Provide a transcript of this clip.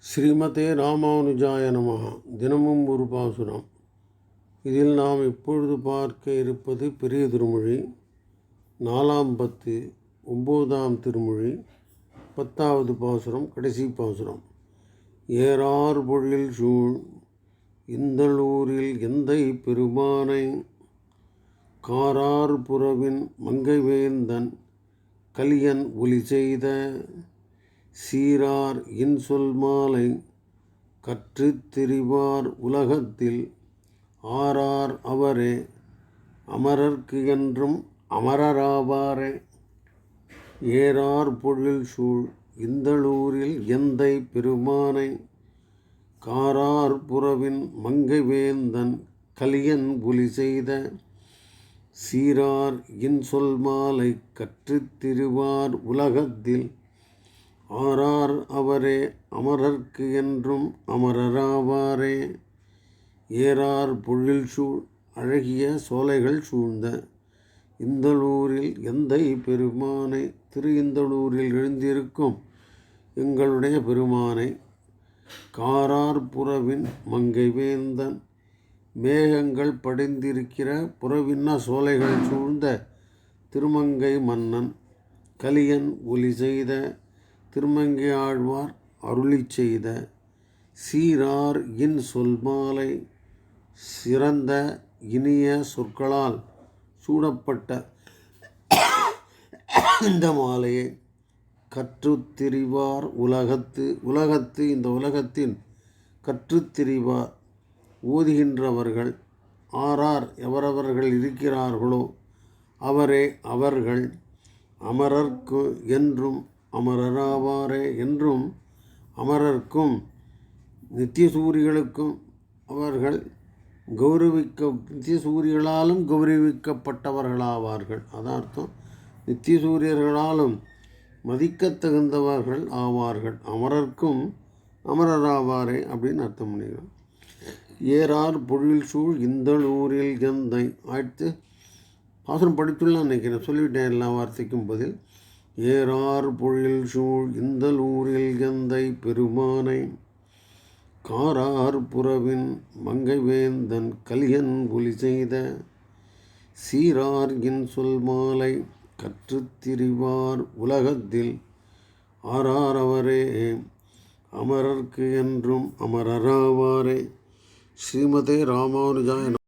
ஸ்ரீமதே ராமானுஜாய நமஹ. தினமும் ஒரு பாசுரம். இதில் நாம் இப்பொழுது பார்க்க இருப்பது பெரிய திருமொழி. நாலாம் பத்து ஒம்போதாம் திருமொழி பத்தாவது பாசுரம் கடைசி பாசுரம். ஏறார் பொழில் சூழ் இந்தளூரில் எந்தை பெருமானை? காரார் புறவின் மங்கைவேந்தன் கலியன் ஒலி செய்த சீரார் இன்சொல் மாலை கற்றுத் திரிவார் உலகத்தில். ஆரார் அவரே அமரர்க்கு என்றும் அமரராவாரே. ஏறார் பொழில் சூழ் இந்தளூரில் எந்தை பெருமானை. காரார் புறவின் மங்கைவேந்தன் கலியன் புலி செய்த. சீரார் இன்சொல் மாலை கற்றுத் திருவார் உலகத்தில் ஆரார் அவரே அமரர்க்கு என்றும் அமரராவாரே. ஏறார் பொழில் சூழ் அழகிய சோலைகள் சூழ்ந்த. இந்தளூரில் எந்தை பெருமானை திரு இந்தளூரில் எழுந்திருக்கும் எங்களுடைய பெருமானை. காரார் புறவின் மங்கை வேந்தன் மேகங்கள் படிந்திருக்கிற புறவின்ன சோலைகள் சூழ்ந்த திருமங்கை மன்னன் கலியன் ஒலி செய்த திருமங்கை ஆழ்வார் அருளி செய்த சீரார் இன் சொல்மாலை சிறந்த இனிய சொற்களால் சூடப்பட்ட இந்த மாலையை கற்றுத்திரிவார் உலகத்து உலகத்து இந்த உலகத்தின் கற்றுத்திரிவார் ஓதுகின்றவர்கள் ஆரார் எவரவர்கள் இருக்கிறார்களோ அவரே அவர்கள் அமரர்க்கு என்றும் அமரராவாரே என்றும் அமரர்க்கும் நித்திய சூரிகளுக்கும் அவர்கள் கௌரவிக்க நித்திய சூரியர்களாலும் கௌரவிக்கப்பட்டவர்களாவார்கள். அதான் அர்த்தம். நித்திய சூரியர்களாலும் மதிக்கத்தகுந்தவர்கள் ஆவார்கள். அமரர்க்கும் அமரராவாரே அப்படின்னு அர்த்தம் பண்ணிக்கிறோம் ஏறார் பொழில் சூழ் இந்தளூரில் எந்தை ஆயிடுத்து பாசனம் படித்துள்ள நினைக்கிறேன். சொல்லிவிட்டேன் எல்லா வார்த்தைக்கும் பதில். ஏறார் பொழில் சூழ் இந்தலூரில் எந்தை பெருமானை. காரார் புறவின் மங்கைவேந்தன் கலியன் புலி செய்த சீரார்கின் சொல் மாலை கற்றுத்திரிவார் உலகத்தில். ஆறாரவரே அமரர்க்கு என்றும் அமரராவாரே. ஸ்ரீமதே ராமானுஜாய